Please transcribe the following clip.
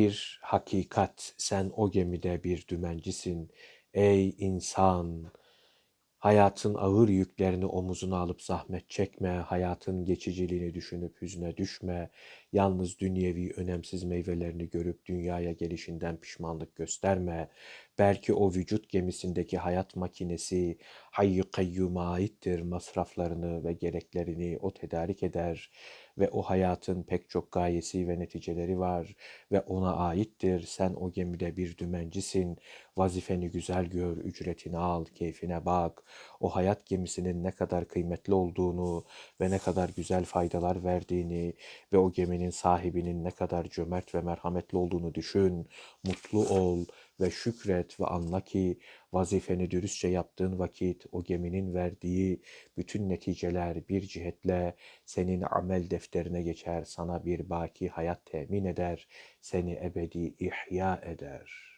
Bir hakikat, sen o gemide bir dümencisin. Ey insan! Hayatın ağır yüklerini omuzuna alıp zahmet çekme, hayatın geçiciliğini düşünüp hüzne düşme, yalnız dünyevi önemsiz meyvelerini görüp dünyaya gelişinden pişmanlık gösterme. Belki o vücut gemisindeki hayat makinesi hayy kayyuma aittir, masraflarını ve gereklerini o tedarik eder ve o hayatın pek çok gayesi ve neticeleri var ve ona aittir. Sen o gemide bir dümencisin, vazifeni güzel gör, ücretini al, keyfine bak. O hayat gemisinin ne kadar kıymetli olduğunu ve ne kadar güzel faydalar verdiğini ve o geminin sahibinin ne kadar cömert ve merhametli olduğunu düşün. Mutlu ol ve şükret ve anla ki vazifeni dürüstçe yaptığın vakit o geminin verdiği bütün neticeler bir cihetle senin amel defterine geçer, sana bir baki hayat temin eder, seni ebedi ihya eder.''